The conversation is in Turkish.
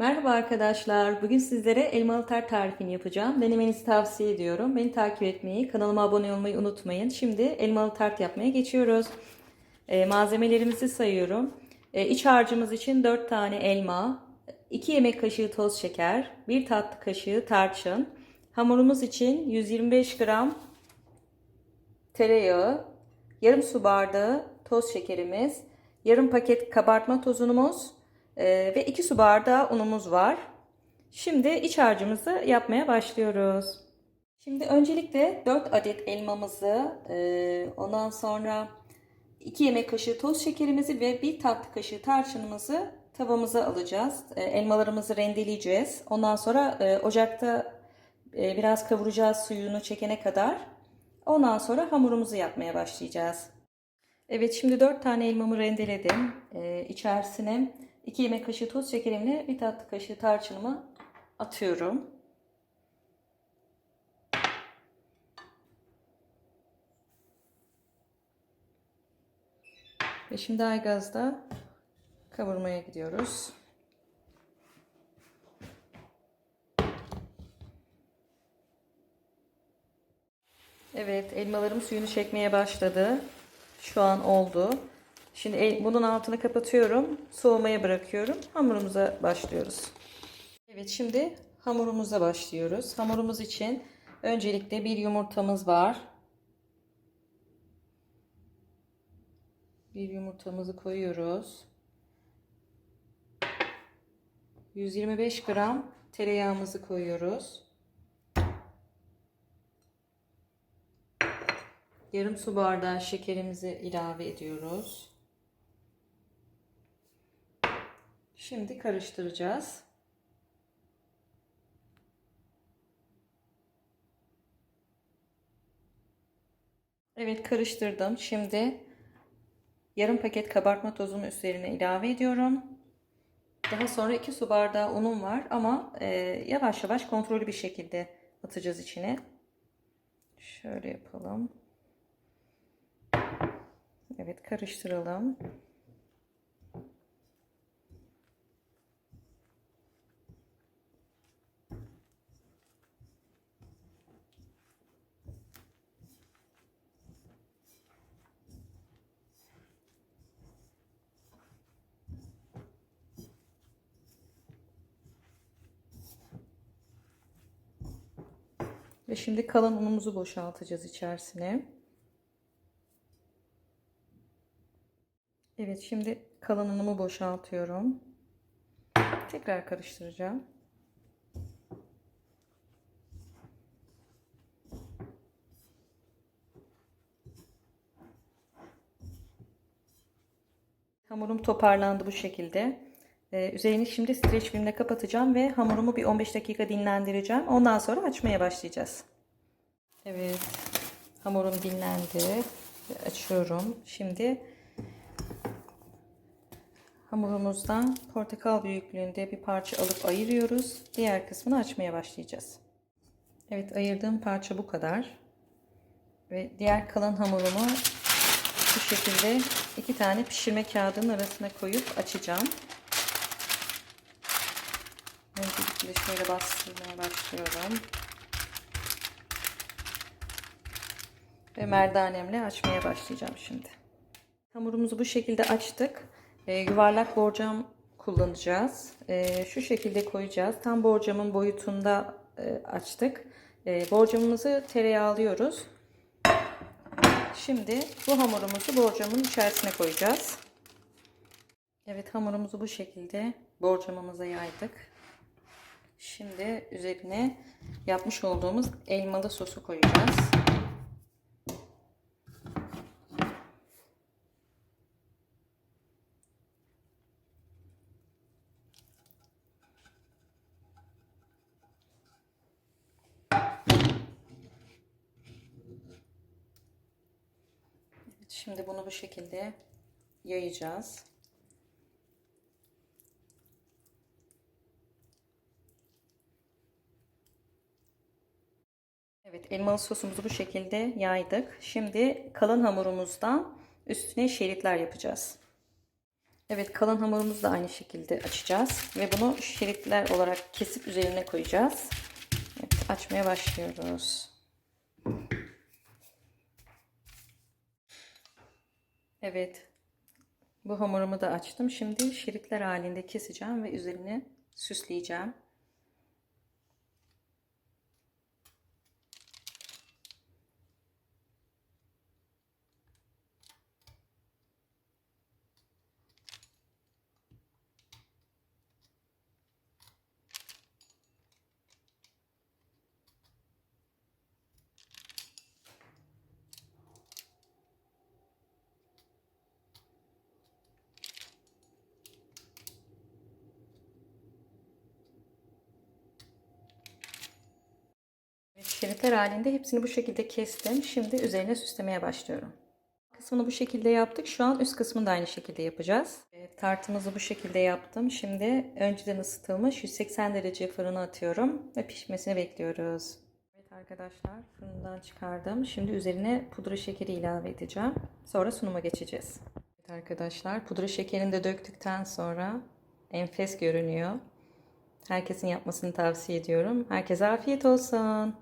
Merhaba arkadaşlar. Bugün sizlere elmalı tart tarifini yapacağım. Denemenizi tavsiye ediyorum. Beni takip etmeyi, kanalıma abone olmayı unutmayın. Şimdi elmalı tart yapmaya geçiyoruz. Ee, malzemelerimizi sayıyorum. Ee, iç harcımız için 4 tane elma, 2 yemek kaşığı toz şeker, 1 tatlı kaşığı tarçın. Hamurumuz için 125 gram tereyağı, yarım su bardağı toz şekerimiz, yarım paket kabartma tozumuz e, ve 2 su bardağı unumuz var. Şimdi iç harcımızı yapmaya başlıyoruz. Şimdi öncelikle 4 adet elmamızı, e, ondan sonra 2 yemek kaşığı toz şekerimizi ve 1 tatlı kaşığı tarçınımızı tavamıza alacağız. E, elmalarımızı rendeleyeceğiz. Ondan sonra e, ocakta e, biraz kavuracağız suyunu çekene kadar. Ondan sonra hamurumuzu yapmaya başlayacağız. Evet şimdi 4 tane elmamı rendeledim. Ee, içerisine 2 yemek kaşığı toz şekerimle 1 tatlı kaşığı tarçınımı atıyorum. Ve şimdi aygazda kavurmaya gidiyoruz. Evet, elmalarım suyunu çekmeye başladı. Şu an oldu. Şimdi bunun altını kapatıyorum. Soğumaya bırakıyorum. Hamurumuza başlıyoruz. Evet, şimdi hamurumuza başlıyoruz. Hamurumuz için öncelikle bir yumurtamız var. Bir yumurtamızı koyuyoruz. 125 gram tereyağımızı koyuyoruz. Yarım su bardağı şekerimizi ilave ediyoruz. Şimdi karıştıracağız. Evet karıştırdım. Şimdi yarım paket kabartma tozumu üzerine ilave ediyorum. Daha sonra 2 su bardağı unum var ama e, yavaş yavaş kontrollü bir şekilde atacağız içine. Şöyle yapalım. Evet karıştıralım. Ve şimdi kalan unumuzu boşaltacağız içerisine. Evet şimdi kalan unumu boşaltıyorum. Tekrar karıştıracağım. Hamurum toparlandı bu şekilde. Ee, üzerini şimdi streç filmle kapatacağım ve hamurumu bir 15 dakika dinlendireceğim. Ondan sonra açmaya başlayacağız. Evet, hamurum dinlendi. Açıyorum. Şimdi Hamurumuzdan portakal büyüklüğünde bir parça alıp ayırıyoruz. Diğer kısmını açmaya başlayacağız. Evet ayırdığım parça bu kadar. Ve diğer kalan hamurumu bu şekilde iki tane pişirme kağıdının arasına koyup açacağım. Öncelikle şöyle bastırmaya başlıyorum. Ve merdanemle açmaya başlayacağım şimdi. Hamurumuzu bu şekilde açtık. E, yuvarlak borcam kullanacağız. E, şu şekilde koyacağız. Tam borcamın boyutunda e, açtık. E, borcamımızı tereyağlıyoruz. Şimdi bu hamurumuzu borcamın içerisine koyacağız. Evet hamurumuzu bu şekilde borcamımıza yaydık. Şimdi üzerine yapmış olduğumuz elmalı sosu koyacağız. Şimdi bunu bu şekilde yayacağız. Evet elmalı sosumuzu bu şekilde yaydık. Şimdi kalan hamurumuzdan üstüne şeritler yapacağız. Evet kalan hamurumuzu da aynı şekilde açacağız. Ve bunu şeritler olarak kesip üzerine koyacağız. Evet, açmaya başlıyoruz. Evet. Bu hamurumu da açtım. Şimdi şeritler halinde keseceğim ve üzerine süsleyeceğim. Evet, Şeritler halinde hepsini bu şekilde kestim. Şimdi üzerine süslemeye başlıyorum. Kısmını bu şekilde yaptık. Şu an üst kısmını da aynı şekilde yapacağız. Evet, tartımızı bu şekilde yaptım. Şimdi önceden ısıtılmış 180 derece fırına atıyorum ve pişmesini bekliyoruz. Evet arkadaşlar fırından çıkardım. Şimdi üzerine pudra şekeri ilave edeceğim. Sonra sunuma geçeceğiz. Evet arkadaşlar pudra şekerini de döktükten sonra enfes görünüyor. Herkesin yapmasını tavsiye ediyorum. Herkese afiyet olsun.